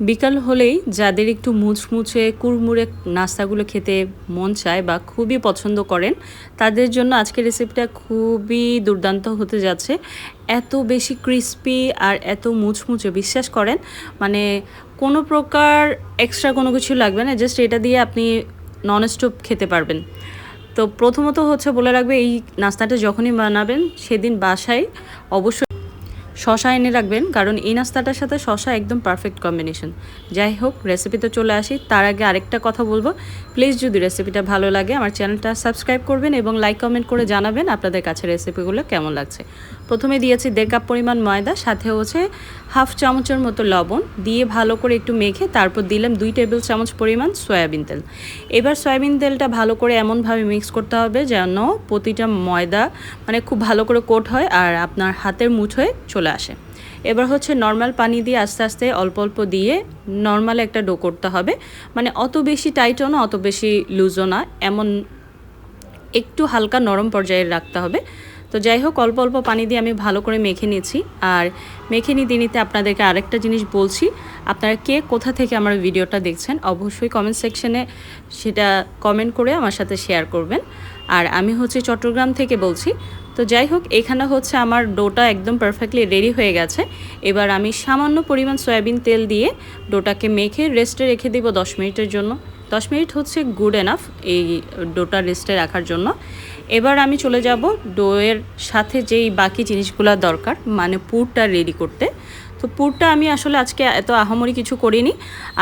বিকাল হলেই যাদের একটু মুচমুচে, কুড়মুড়ে নাস্তাগুলো খেতে মন চায় বা খুবই পছন্দ করেন, তাদের জন্য আজকের রেসিপিটা খুবই দুর্দান্ত হতে যাচ্ছে। এত বেশি ক্রিস্পি আর এত মুচমুচে, বিশ্বাস করেন? মানে কোনো প্রকার এক্সট্রা কোনো কিছু লাগবে না জাস্ট এটা দিয়ে আপনি নন স্টপ খেতে পারবেন। তো প্রথমত হচ্ছে বলে রাখবে, এই নাস্তাটা যখনই বানাবেন সেদিন বাসায় অবশ্যই শশা এনে রাখবেন, কারণ এই নাস্তাটার সাথে শশা একদম পারফেক্ট কম্বিনেশন যাই হোক রেসিপিতে চলে আসি। তার আগে আরেকটা কথা বলব। প্লিজ যদি রেসিপিটা ভালো লাগে, আমার চ্যানেলটা সাবস্ক্রাইব করবেন এবং লাইক কমেন্ট করে জানাবেন আপনাদের কাছে রেসিপিগুলো কেমন লাগছে। প্রথমে দিয়েছি দেড় কাপ পরিমাণ ময়দা, সাথে হচ্ছে হাফ চামচের মতো লবণ। দিয়ে ভালো করে একটু মেখে তারপর দিলাম দুই টেবিল চামচ পরিমাণ সয়াবিন তেল। এবার সয়াবিন তেলটা ভালো করে এমনভাবে মিক্স করতে হবে যেন প্রতিটা ময়দা মানে খুব ভালো করে কোট হয় আর আপনার হাতের মুঠোয় চলে আসে। এবার হচ্ছে নর্মাল পানি দিয়ে আস্তে আস্তে অল্প অল্প দিয়ে নর্মাল একটা ডো করতে হবে। মানে অত বেশি টাইটও না, অত বেশি লুজও না, এমন একটু হালকা নরম পর্যায়ে রাখতে হবে। তো যাই হোক, অল্প অল্প পানি দিয়ে আমি ভালো করে মেখে নিয়েছি। আর মেখে নিতে নিতে আপনাদেরকে আরেকটা জিনিস বলছি। আপনারা কে কোথা থেকে আমার ভিডিওটা দেখছেন, অবশ্যই কমেন্ট সেকশনে সেটা কমেন্ট করে আমার সাথে শেয়ার করবেন। আর আমি হচ্ছে চট্টগ্রাম থেকে বলছি। তো যাই হোক, এখানে হচ্ছে আমার ডোটা একদম পারফেক্টলি রেডি হয়ে গেছে। এবার আমি সামান্য পরিমাণ সয়াবিন তেল দিয়ে ডোটাকে মেখে রেস্টে রেখে দিব দশ মিনিটের জন্য। দশ মিনিট হচ্ছে গুড এনাফ এই ডোটা রেস্টে রাখার জন্য। এবার আমি চলে যাব ডোয়ের সাথে যেই বাকি জিনিসগুলো দরকার মানে পুরটা রেডি করতে। তো পুরটা আমি আসলে আজকে এত আহামরি কিছু করিনি।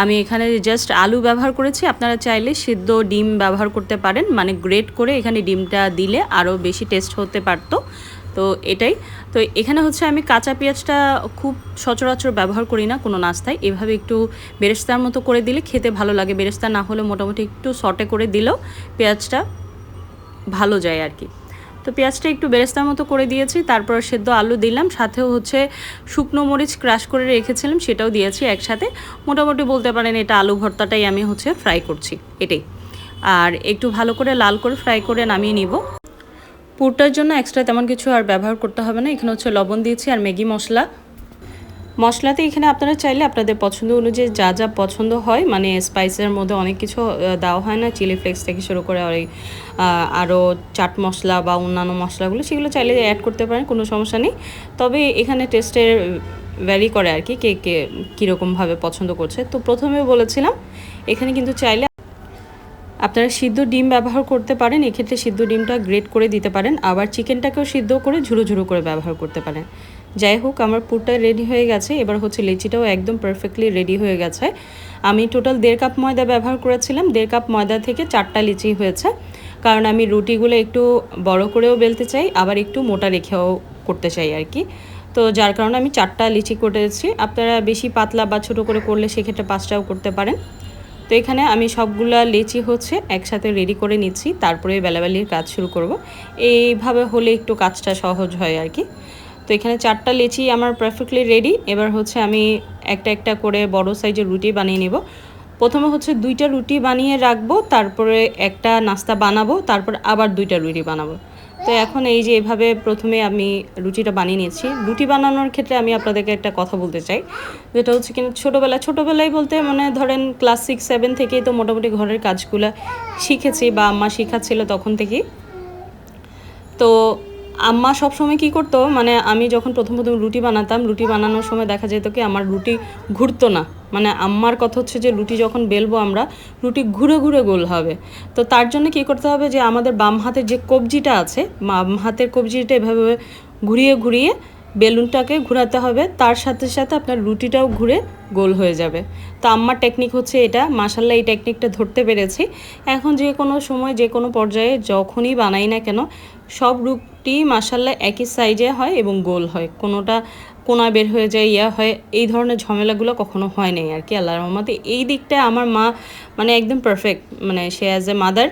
আমি এখানে জাস্ট আলু ব্যবহার করেছি। আপনারা চাইলে সিদ্ধ ডিম ব্যবহার করতে পারেন। মানে গ্রেট করে এখানে ডিমটা দিলে আরও বেশি টেস্ট হতে পারতো। তো এটাই। তো এখানে হচ্ছে আমি কাঁচা পেঁয়াজটা খুব সচরাচর ব্যবহার করি না কোনো নাস্তায়। এভাবে একটু বেরেস্তার মতো করে দিলে খেতে ভালো লাগে। বেরেস্তা না হলে মোটামুটি একটু সটে করে দিলেও পেঁয়াজটা ভালো যায় আর কি। তো পেঁয়াজটা একটু বেরেস্তার মতো করে দিয়েছি, তারপর সেদ্ধ আলু দিলাম, সাথেও হচ্ছে শুকনো মরিচ ক্রাশ করে রেখেছিলাম, সেটাও দিয়েছি একসাথে। মোটামুটি বলতে পারেন এটা আলু ভর্তাটাই আমি হচ্ছে ফ্রাই করছি, এটাই। আর একটু ভালো করে লাল করে ফ্রাই করে নামিয়ে নিব। পুরটার জন্য এক্সট্রা তেমন কিছু আর ব্যবহার করতে হবে না, এখানে হচ্ছে লবণ দিয়েছি আর ম্যাগি মশলা। মশলাতে এখানে আপনারা চাইলে আপনাদের পছন্দ অনুযায়ী যা যা পছন্দ হয় মানে স্পাইসের মধ্যে অনেক কিছু দেওয়া হয় না। চিলি ফ্লেক্স থেকে শুরু করে আরও চাট মশলা বা অন্যান্য মশলাগুলো, সেগুলো চাইলে অ্যাড করতে পারেন, কোনো সমস্যা নেই। তবে এখানে টেস্টের ভ্যারি করে আর কি, কে কে কীরকমভাবে পছন্দ করছে। তো প্রথমে বলেছিলাম, এখানে কিন্তু চাইলে আপনারা সিদ্ধ ডিম ব্যবহার করতে পারেন, এক্ষেত্রে সিদ্ধ ডিমটা গ্রেট করে দিতে পারেন, আবার চিকেনটাকেও সিদ্ধ করে ঝুড়ো ঝুড়ো করে ব্যবহার করতে পারেন। যাই হোক আমার পুরটা রেডি হয়ে গেছে। এবার হচ্ছে লিচিটাও একদম পারফেক্টলি রেডি হয়ে গেছে। আমি টোটাল দেড় কাপ ময়দা ব্যবহার করেছিলাম। দেড় কাপ ময়দা থেকে চারটা লিচি হয়েছে। কারণ আমি রুটিগুলো একটু বড় করেও বেলতে চাই, আবার একটু মোটা রেখেও করতে চাই আর কি। তো যার কারণে আমি চারটা লিচি করেছি। আপনারা বেশি পাতলা বা ছোটো করে করলে সেক্ষেত্রে পাঁচটাও করতে পারেন। তো এখানে আমি সবগুলা লিচি হচ্ছে একসাথে রেডি করে নিচ্ছি। তারপরে বেলাবেলির কাজ শুরু করব। এইভাবে হলে একটু কাজটা সহজ হয় আর কি। তো এখানে চারটা লেচি আমার পারফেক্টলি রেডি এবার হচ্ছে আমি একটা একটা করে বড় সাইজের রুটি বানিয়ে নেব। প্রথমে হচ্ছে দুইটা রুটি বানিয়ে রাখব, তারপরে একটা নাস্তা বানাবো, তারপর আবার দুইটা রুটি বানাবো। তো এখন এই যে এভাবে প্রথমে আমি রুটিটা বানিয়ে নিয়েছি। রুটি বানানোর ক্ষেত্রে আমি আপনাদেরকে একটা কথা বলতে চাই। যেটা হচ্ছে কিনা ছোটোবেলা ছোটোবেলায় বলতে মানে ধরেন ক্লাস সিক্স সেভেন থেকেই তো মোটামুটি ঘরের কাজগুলো শিখেছি বা আম্মা শেখাচ্ছিল তখন থেকেই। তো আম্মা সব সময় কি করতো মানে আমি যখন প্রথম প্রথম রুটি বানাতাম, রুটি বানানোর সময় দেখা যেত কি আমার রুটি ঘুরতো না। মানে আম্মার কথা হচ্ছে যে রুটি যখন বেলবো আমরা, রুটি ঘুরে ঘুরে গোল হবে। তো তার জন্য কি করতে হবে যে আমাদের বাম হাতের যে কবজিটা আছে, বাম হাতের কবজিটা এভাবে ঘুরিয়ে ঘুরিয়ে বেলুনটাকে ঘোরাতে হবে, তার সাথে সাথে আপনার রুটিটাও ঘুরে গোল হয়ে যাবে। তো আম্মার টেকনিক হচ্ছে এটা মাসাল্লাহ এই টেকনিকটা ধরতে পেরেছি। এখন যে কোনো সময়, যে কোনো পর্যায়ে যখনই বানাই না কেন, সব রুটি মাসাল্লাহ একই সাইজে হয় এবং গোল হয়। কোনোটা কোনা বের হয়ে যায়, ইয়া হয়, এই ধরনের ঝামেলাগুলো কখনো হয় নাই আর কি আল্লাহ রহমতে। এই দিকটা আমার মা মানে একদম পারফেক্ট মানে সে অ্যাজ এ মাদার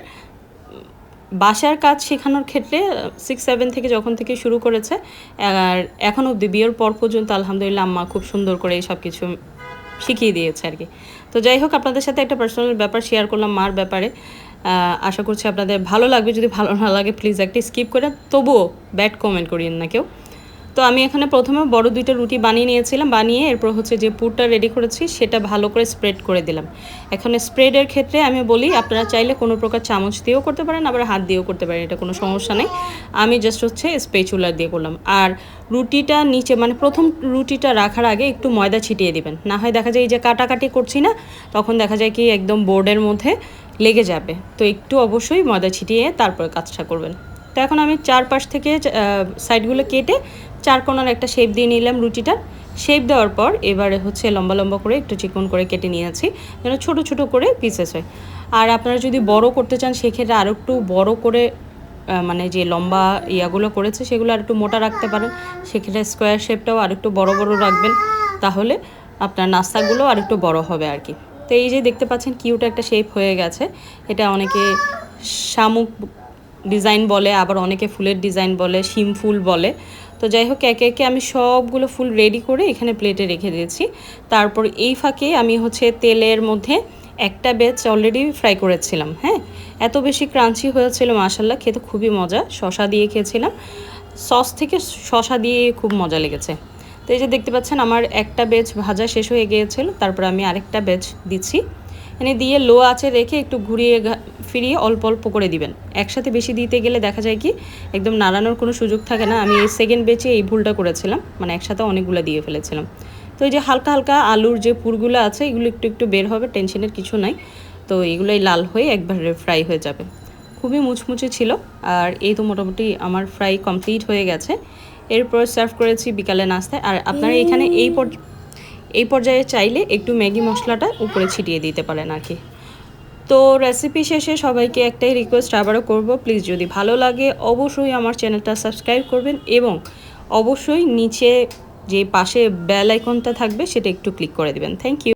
বাসার কাজ শেখানোর ক্ষেত্রে সিক্স সেভেন থেকে যখন থেকে শুরু করেছে, আর এখন অবধি বিয়ের পর পর্যন্ত আলহামদুলিল্লাহ আম্মা খুব সুন্দর করে এই সব কিছু শিখিয়ে দিয়েছে আর কি। তো যাই হোক, আপনাদের সাথে একটা পার্সোনাল ব্যাপার শেয়ার করলাম মার ব্যাপারে। আশা করছি আপনাদের ভালো লাগবে। যদি ভালো না লাগে প্লিজ একটি স্কিপ করে, তবুও ব্যাড কমেন্ট করিয়েন না কেউ। তো আমি এখানে প্রথমে বড় দুইটা রুটি বানিয়ে নিয়েছিলাম। বানিয়ে এরপর হচ্ছে যে পুরটা রেডি করেছি, সেটা ভালো করে স্প্রেড করে দিলাম। এখন স্প্রেডের ক্ষেত্রে আমি বলি, আপনারা চাইলে কোনো প্রকার চামচ দিয়েও করতে পারেন, আবার হাত দিয়েও করতে পারেন, এটা কোনো সমস্যা নেই। আমি জাস্ট হচ্ছে স্পেচুলার দিয়ে করলাম। আর রুটিটা নিচে মানে প্রথম রুটিটা রাখার আগে একটু ময়দা ছিটিয়ে দিবেন। না হয় দেখা যায় এই যে কাটাকাটি করছি না, তখন দেখা যায় কি একদম বোর্ডের মধ্যে লেগে যাবে। তো একটু অবশ্যই ময়দা ছিটিয়ে তারপরে কাজটা করবেন। তো এখন আমি চারপাশ থেকে সাইডগুলো কেটে চার কোণার একটা শেপ দিয়ে নিলাম রুটিটার শেপ দেওয়ার পর এবারে হচ্ছে লম্বা লম্বা করে একটু চিকন করে কেটে নিয়েছি যেন ছোট ছোট করে পিসেস হয়। আর আপনারা যদি বড় করতে চান, সেক্ষেত্রে আরও একটু বড় করে মানে যে লম্বা ইয়াগুলো করেছে, সেগুলো আর একটু মোটা রাখতে পারেন। সেক্ষেত্রে স্কোয়ার শেপটাও আর একটু বড় বড় রাখবেন, তাহলে আপনার নাস্তাগুলো আর একটু বড় হবে আর কি। তো এই যে দেখতে পাচ্ছেন কিউট একটা শেপ হয়ে গেছে। এটা অনেকে শামুক ডিজাইন বলে, আবার অনেকে ফুলের ডিজাইন বলে, শিম ফুল বলে। তো যাই হোক, একে একে আমি সবগুলো ফুল রেডি করে এখানে প্লেটে রেখে দিয়েছি। তারপর এই ফাঁকে আমি হচ্ছে তেলের মধ্যে একটা বেচ অলরেডি ফ্রাই করেছিলাম হ্যাঁ? এত বেশি ক্রাঞ্চি হয়েছিল মাসাল্লাহ খেতে খুবই মজা। শশা দিয়ে খেয়েছিলাম। সস থেকে শশা দিয়ে খুব মজা লেগেছে। তো এই যে দেখতে পাচ্ছেন, আমার একটা বেচ ভাজা শেষ হয়ে গিয়েছিল, তারপর আমি আরেকটা বেচ দিচ্ছি। এনে দিয়ে লো আছে রেখে একটু ঘুরিয়ে ফিরিয়ে অল্প অল্প করে দিবেন। একসাথে বেশি দিতে গেলে দেখা যায় কি, একদম নাড়ানোর কোনো সুযোগ থাকে না। আমি এই সেকেন্ড বেচে এই ভুলটা করেছিলাম মানে একসাথে অনেকগুলো দিয়ে ফেলেছিলাম। তো এই যে হালকা হালকা আলুর যে পুরগুলো আছে, এগুলো একটু একটু বের হবে টেনশনের কিছু নাই। তো এগুলোই লাল হয়ে একবারে ফ্রাই হয়ে যাবে। খুবই মুচমুচে ছিল, আর এই তো মোটামুটি আমার ফ্রাই কমপ্লিট হয়ে গেছে। এরপর সার্ভ করেছি বিকালে নাস্তায়। আর আপনারা এখানে এই এই পর্যায়ে চাইলে একটু ম্যাগি মশলাটা উপরে ছিটিয়ে দিতে পারেন আর কি। তো রেসিপি শেষে সবাইকে একটাই রিকোয়েস্ট আবারও করব প্লিজ যদি ভালো লাগে অবশ্যই আমার চ্যানেলটা সাবস্ক্রাইব করবেন এবং অবশ্যই নিচে যে পাশে বেল আইকনটা থাকবে সেটা একটু ক্লিক করে দেবেন। Thank you